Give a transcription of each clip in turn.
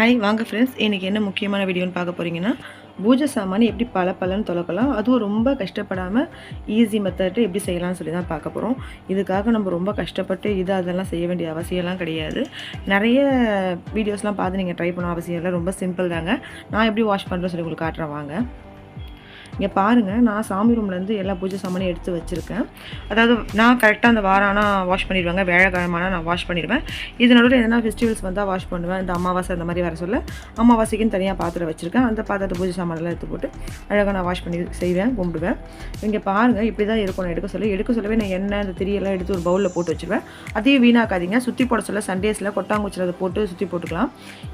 Hi வாங்க friends இன்றைக்கி என்ன முக்கியமான வீடியோன்னு பார்க்க போகிறீங்கன்னா பூஜை சாமான் எப்படி பல பலன்னு தொலைக்கலாம். அதுவும் ரொம்ப கஷ்டப்படாமல் ஈஸி மெத்தட்டு எப்படி செய்யலாம்னு சொல்லி தான் பார்க்க போகிறோம் இதுக்காக நம்ம ரொம்ப கஷ்டப்பட்டு இது அதெல்லாம் செய்ய வேண்டிய அவசியம்லாம் கிடையாது. நிறைய வீடியோஸ்லாம் பார்த்து நீங்கள் ட்ரை பண்ண அவசியம் இல்லை. ரொம்ப சிம்பிள் தாங்க. நான் எப்படி வாஷ் பண்ணுறேன்னு சொல்லி உங்களுக்கு காட்டுறேன். வாங்க. இங்கே பாருங்கள் நான் சாமி ரூம்லேருந்து எல்லா பூஜை சாமானையும் எடுத்து வச்சுருக்கேன். அதாவது நான் கரெக்டாக அந்த வாரம் ஆனால் வாஷ் பண்ணிடுவாங்க. வேலைக்கிழமான நான் வாஷ் பண்ணிடுவேன். இது நடுவில் எதனா ஃபெஸ்டிவல்ஸ் வந்தால் வாஷ் பண்ணுவேன். இந்த அமாவாசை அந்த மாதிரி வர சொல்ல. அமாவாசைக்குன்னு தனியாக பாத்திரம் வச்சுருக்கேன். அந்த பாத்திரத்தை பூஜை சாமான்லாம் எடுத்து போட்டு அழகாக நான் வாஷ் பண்ணி செய்வேன் கும்பிடுவேன். இங்கே பாருங்கள் இப்படி தான் இருக்கும். நான் எடுக்க சொல்ல எடுக்க சொல்லவே நான் எண்ணெய் அந்த திரியெல்லாம் எடுத்து ஒரு பவுலில் போட்டு வச்சுருவேன். அதையும் வீணாக்காதீங்க. சுற்றி போட சொல்ல சண்டேஸில் கொட்டாங்குச்சில் அதை போட்டு சுற்றி போட்டுக்கலாம்.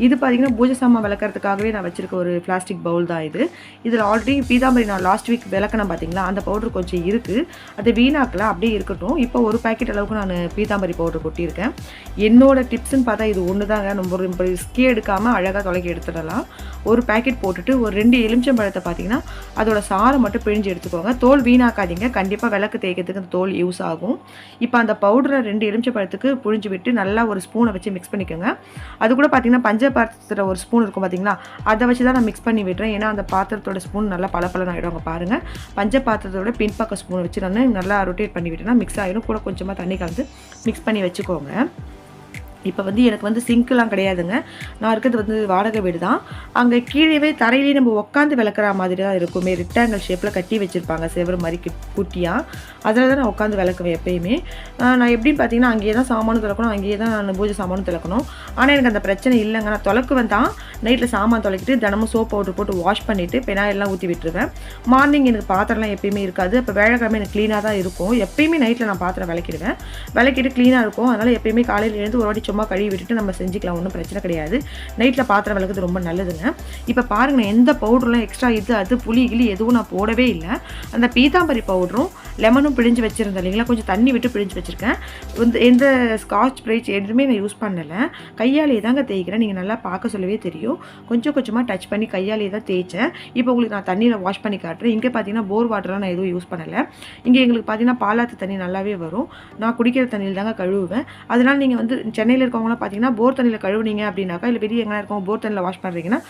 இது பார்த்தீங்கன்னா பூஜை சாமான் விளக்கறதுக்காகவே நான் வச்சுருக்க ஒரு பிளாஸ்டிக் பவுல் தான் இது. இதில் ஆல்ரெடி பீதாம்பரி நான் லாஸ்ட் வீக் விளக்கணும் பார்த்தீங்களா அந்த பவுடர் கொஞ்சம் இருக்குது அது வீணாக்கல அப்படியே இருக்கட்டும். இப்போ ஒரு பேக்கெட் அளவுக்கு நான் பீதாம்பரி பவுடர் கொட்டியிருக்கேன். என்னோட டிப்ஸ்ன்னு பார்த்தா இது ஒன்று தாங்க நம்ம ஒரு ரிஸ்கே எடுக்காமல் அழகாக தொலைக்கி எடுத்துடலாம். ஒரு பாக்கெட் போட்டுட்டு ஒரு ரெண்டு எலுமிச்சம்பழத்தை பார்த்தீங்கன்னா அதோட சாரை மட்டும் பிழிஞ்சு எடுத்துக்கோங்க. தோல் வீணாக்காதீங்க. கண்டிப்பாக விளக்கு தேய்க்கிறதுக்கு அந்த தோல் யூஸ் ஆகும். இப்போ அந்த பவுடரை ரெண்டு எலுமிச்சம்பழத்துக்கு புழிஞ்சு விட்டு நல்லா ஒரு ஸ்பூனை வச்சு மிக்ஸ் பண்ணிக்கோங்க. அது கூட பார்த்தீங்கன்னா பஞ்ச பாத்திரத்தில் ஒரு ஸ்பூன் இருக்கும் பார்த்தீங்களா அதை வச்சு தான் நான் மிக்ஸ் பண்ணி விடுறேன். ஏன்னா அந்த பாத்திரத்தோட ஸ்பூன் நல்லா பளபளன்னு ஆகிடும் அங்கே பாருங்கள் பஞ்ச பாத்திரத்தோட பின்பக்க ஸ்பூன் வச்சு நான் நல்லா ரொட்டேட் பண்ணி விட்டேன்னா மிக்ஸ் ஆகிடும் கூட கொஞ்சமாக தண்ணி கலந்து மிக்ஸ் பண்ணி வச்சுக்கோங்க. இப்போ வந்து எனக்கு வந்து சிங்க்லாம் கிடையாதுங்க. நான் இருக்கிறது வந்து வாடகை வீடு தான் அங்கே கீழேவே தரையிலேயே நம்ம உட்காந்து விளக்குற மாதிரி தான் இருக்குமே ரெக்டாங்கல் ஷேப்பில் கட்டி வச்சுருப்பாங்க. செவரு மாதிரி கி- குட்டியாக அதில் தான் நான் உட்காந்து விளக்குவேன் எப்பயுமே. நான் எப்படின்னு பார்த்தீங்கன்னா அங்கேயே தான் சாமானும் திறக்கணும் அங்கேயே தான் நான் பூஜை சாமானும் திறக்கணும் ஆனால் எனக்கு அந்த பிரச்சனை இல்லைங்க. நான் தொலைக்குவேன் தான். நைட்டில் சாமான் தொலைக்கிட்டு தினமும் சோப் பவுடர் போட்டு வாஷ் பண்ணிவிட்டு பெனாயெல்லாம் ஊற்றி விட்டுருவேன். மார்னிங் எனக்கு பாத்திரம்லாம் எப்பயுமே இருக்காது. அப்போ வேலைக்கிழமை எனக்கு க்ளீனாக தான் இருக்கும். எப்பயுமே நைட்டில் நான் பாத்திரம் விளக்கிடுவேன். விளக்கிட்டு க்ளீனாக இருக்கும். அதனால் எப்பயுமே காலையில் எழுந்து ஒரு வாட்டி சுத்தமாக கழுவி விட்டுட்டு நம்ம செஞ்சுக்கலாம் ஒன்றும் பிரச்சனை கிடையாது. நைட்டில் பாத்திரம் விளக்குறது ரொம்ப நல்லதுங்க. இப்போ பாருங்கள் எந்த பவுடர்லாம் எக்ஸ்ட்ரா இது அது புளி கிளி எதுவும் நான் போடவே இல்லை. அந்த பீதாம்பரி பவுடரும் லெமனும் பிழிஞ்சு வச்சுருந்தேன் இல்லைங்களா? கொஞ்சம் தண்ணி விட்டு பிழிஞ்சு வச்சுருக்கேன். வந்து எந்த ஸ்காட்ச் பிரைட்ஸ் எதுவுமே நான் யூஸ் பண்ணலை. கையாலே தாங்க தேய்க்கிறேன். நீங்கள் நல்லா பார்க்க சொல்லவே தெரியும். கொஞ்சம் கொஞ்சமாக டச் பண்ணி கையாலே தான் தேய்ச்சேன். இப்போ உங்களுக்கு நான் தண்ணியில் வாஷ் பண்ணி காட்டுறேன். இங்கே பார்த்தீங்கன்னா போர் வாட்டர்லாம் நான் எதுவும் யூஸ் பண்ணலை. இங்கே எங்களுக்கு பார்த்தீங்கன்னா பாலாத்து தண்ணி நல்லாவே வரும். நான் குடிக்கிற தண்ணியில் தாங்க கழுவுவேன். அதனால் நீங்கள் வந்து சென்னையில் இருக்கவங்களாம் பார்த்தீங்கன்னா போர் தண்ணியில் கழுவுனீங்க அப்படின்னாக்கா இல்லை வெளியே எங்கே இருக்கவங்க போர் தண்ணியில் வாஷ் பண்ணுறீங்கன்னா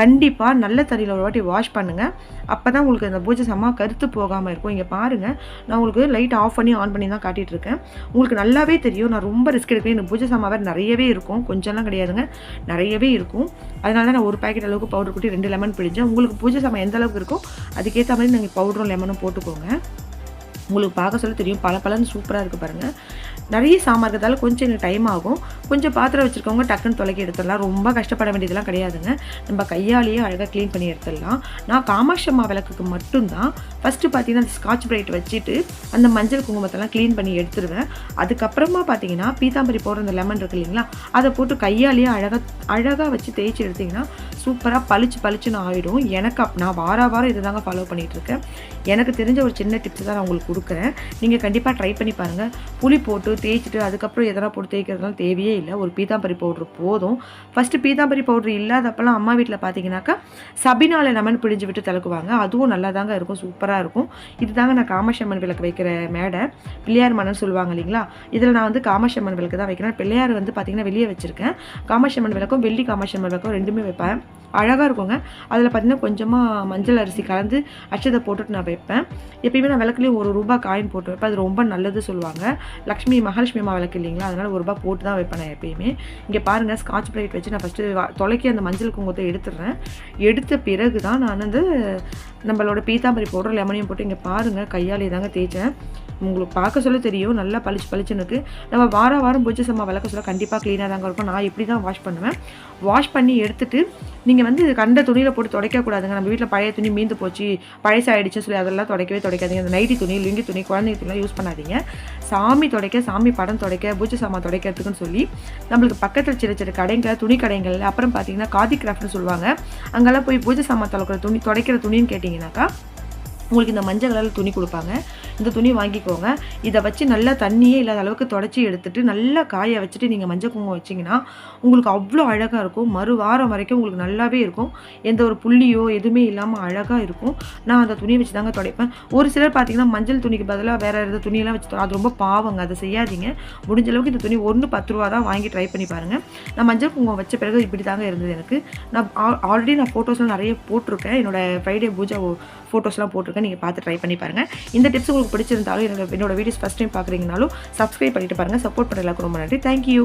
கண்டிப்பாக நல்ல தண்ணியில் ஒரு வாட்டி வாஷ் பண்ணுங்கள் அப்போ தான் உங்களுக்கு அந்த பூஜை சம்மா கருத்து போகாமல் இருக்கும். இங்கே பாருங்கள் நான் உங்களுக்கு லைட் ஆஃப் பண்ணி ஆன் பண்ணி தான் காட்டிகிட்டு இருக்கேன் உங்களுக்கு நல்லாவே தெரியும் நான் ரொம்ப ரிஸ்க் எடுக்கிறேன் எனக்கு பூஜை சாமான் நிறையவே இருக்கும். கொஞ்சம்லாம் கிடையாதுங்க. நிறையவே இருக்கும். அதனால தான் நான் ஒரு பேக்கெட் அளவுக்கு பவுடர் கூட்டி ரெண்டு லெமன் பிடிச்சேன் உங்களுக்கு பூஜை சாமான் எந்த அளவுக்கு இருக்கோ அதுக்கேற்ற மாதிரி நீங்கள் பவுடரும் லெமனும் போட்டுக்கோங்க. உங்களுக்கு பார்க்க சொல்ல தெரியும். பல பலன்னு சூப்பராக இருக்குது பாருங்கள் நிறைய சாமான் இருக்கிறதால கொஞ்சம் எனக்கு டைம் ஆகும். கொஞ்சம் பாத்திரம் வச்சுருக்கவங்க டக்குன்னு தொலைக்கி எடுத்துடலாம். ரொம்ப கஷ்டப்பட வேண்டியதெல்லாம் கிடையாதுங்க. நம்ம கையாலேயே அழகாக க்ளீன் பண்ணி எடுத்துடலாம். நான் காமாட்சம்மா விளக்குக்கு மட்டும்தான். ஃபஸ்ட்டு பார்த்தீங்கன்னா அந்த ஸ்காட்ச் பிரைட் வச்சுட்டு அந்த மஞ்சள் குங்குமத்தெல்லாம் க்ளீன் பண்ணி எடுத்துருவேன். அதுக்கப்புறமா பார்த்தீங்கன்னா பீதாம்பரி போடுற அந்த லெமன் இருக்கு இல்லைங்களா? அதை போட்டு கையாலேயே அழகாக அழகாக வச்சு தேய்ச்சி எடுத்திங்கன்னா சூப்பராக பளிச்சு பளிச்சுன்னு ஆகிடும் எனக்கு அப் நான் வார வாரம் இதை தாங்க ஃபாலோ பண்ணிகிட்டு இருக்கேன் எனக்கு தெரிஞ்ச ஒரு சின்ன டிப்ஸ் தான் நான் உங்களுக்கு கொடுக்குறேன். நீங்கள் கண்டிப்பாக ட்ரை பண்ணி பாருங்கள் புளி போட்டு தேய்ச்சிட்டு அதுக்கப்புறம் எதனா போட்டு தேய்க்கிறதுலாம் தேவையே இல்லை. ஒரு பீதாம்பரி பவுட்ரு போதும். ஃபஸ்ட்டு பீதாம்பரி பவுட்ரு இல்லாதப்பெல்லாம் அம்மா வீட்டில் பார்த்தீங்கன்னாக்கா சபினால லெமன் பிழிஞ்சு விட்டு தலக்குவாங்க அதுவும் நல்லா தாங்க இருக்கும். சூப்பராக இருக்கும். இது தாங்க நான் காமாட்சி அம்மன் விளக்கு வைக்கிற மேடை. பிள்ளையார் மணல் சொல்லுவாங்க இல்லைங்களா? இதில் நான் வந்து காமாட்சி அம்மன் விளக்கு தான் வைக்கிறேன். பிள்ளையார் வந்து பார்த்தீங்கன்னா வெளியே வச்சுருக்கேன். காமாட்சி அம்மன் விளக்கும் வெள்ளி காமாட்சி அம்மன் விளக்கும் ரெண்டுமே வைப்பேன். அழகாக இருக்குங்க. அதில் பார்த்தீங்கன்னா கொஞ்சமாக மஞ்சள் அரிசி கலந்து அச்சதை போட்டுட்டு நான் வைப்பேன். எப்பயுமே நான் விளக்குலேயும் ஒரு ரூபாய் காயின் போட்டு வைப்பேன். அது ரொம்ப நல்லது சொல்லுவாங்க. லக்ஷ்மி மகாலட்சுமி அம்மா விளக்கு இல்லைங்களா? அதனால் ஒரு ரூபாய் போட்டு தான் வைப்பேன் நான் எப்பயுமே. இங்கே பாருங்கள் ஸ்காட்ச் பிளேட் வச்சு நான் ஃபஸ்ட்டு தொலைக்கி அந்த மஞ்சள் குங்குமத்தை எடுத்துடுறேன். எடுத்த பிறகு தான் நான் வந்து நம்மளோட பீத்தாம்பரி பவுடர் லெமனையும் போட்டு இங்கே பாருங்கள் கையாலே தாங்க தேய்ச்சேன். உங்களுக்கு பார்க்க சொல்ல தெரியும். நல்லா பளிச்சு பளிச்சுன்னு இருக்குது நம்ம வார வாரம் பூஜை சம்மா விளக்க சொல்ல கண்டிப்பாக க்ளீனாக தாங்க இருக்கும் நான் இப்படி தான் வாஷ் பண்ணுவேன். வாஷ் பண்ணி எடுத்துட்டு நீங்கள் வந்து கண்ட துணியில் போட்டு துடைக்கக்கூடாதுங்க நம்ம வீட்டில் பழைய துணி மீந்து போச்சு பழசாயிடுச்சு சொல்லி அதெல்லாம் துடைக்கவே துடைக்காதீங்க. அந்த நைட்டி துணி லுங்கி துணி குழந்தைங்க துணிலாம் யூஸ் பண்ணாதீங்க. சாமி துடைக்க சாமி படம் துடைக்க பூஜை சாமான் துடைக்கிறதுக்குன்னு சொல்லி நம்மளுக்கு பக்கத்தில் சின்ன சின்ன கடைங்க துணி கடைகள் அப்புறம் பார்த்தீங்கன்னா காதி கிராஃப்ட்னு சொல்லுவாங்க. அங்கெல்லாம் போய் பூஜை சாமான் துடைக்கிற துணி துடைக்கிற துணின்னு கேட்டிங்கனாக்கா உங்களுக்கு இந்த மஞ்சள் கலரில் துணி கொடுப்பாங்க. இந்த துணி வாங்கிக்கோங்க. இதை வச்சு நல்லா தண்ணியே இல்லாத அளவுக்கு தொடச்சி எடுத்துகிட்டு நல்லா காய வச்சுட்டு நீங்கள் மஞ்சள் குங்குமம் வச்சிங்கன்னா உங்களுக்கு அவ்வளோ அழகாக இருக்கும். மறு வாரம் வரைக்கும் உங்களுக்கு நல்லாவே இருக்கும். எந்த ஒரு புள்ளியோ எதுவுமே இல்லாமல் அழகாக இருக்கும். நான் அந்த துணியை வச்சு தாங்க துடைப்பேன். ஒரு சிலர் பார்த்திங்கன்னா மஞ்சள் துணிக்கு பதிலாக வேறு எதாவது துணியெல்லாம் வச்சு அது ரொம்ப பாவங்க. அதை செய்யாதீங்க. முடிஞ்ச அளவுக்கு இந்த துணி ஒன்று பத்து ரூபா தான் வாங்கி ட்ரை பண்ணி பாருங்கள் நான் மஞ்சள் குங்குமம் வச்ச பிறகு இப்படி தாங்க இருந்தது எனக்கு. நான் ஆல்ரெடி நான் ஃபோட்டோஸ்லாம் நிறைய போட்டிருக்கேன். என்னோடய ஃப்ரைடே பூஜா ஃபோட்டோஸ்லாம் போட்டிருக்கேன். நீங்கள் பார்த்து ட்ரை பண்ணி பாருங்கள் இந்த டிப்ஸ் உங்களுக்கு பிடிச்சிருந்தாலும் என்னோட என்னோட வீடியோஸ் ஃபஸ்ட் டைம் பார்க்குறீங்கனாலும் சப்ஸ்கிரைப் பண்ணிட்டு பாருங்கள் சப்போர்ட் பண்ண எல்லாருக்கும் ரொம்ப நன்றி. தேங்க்யூ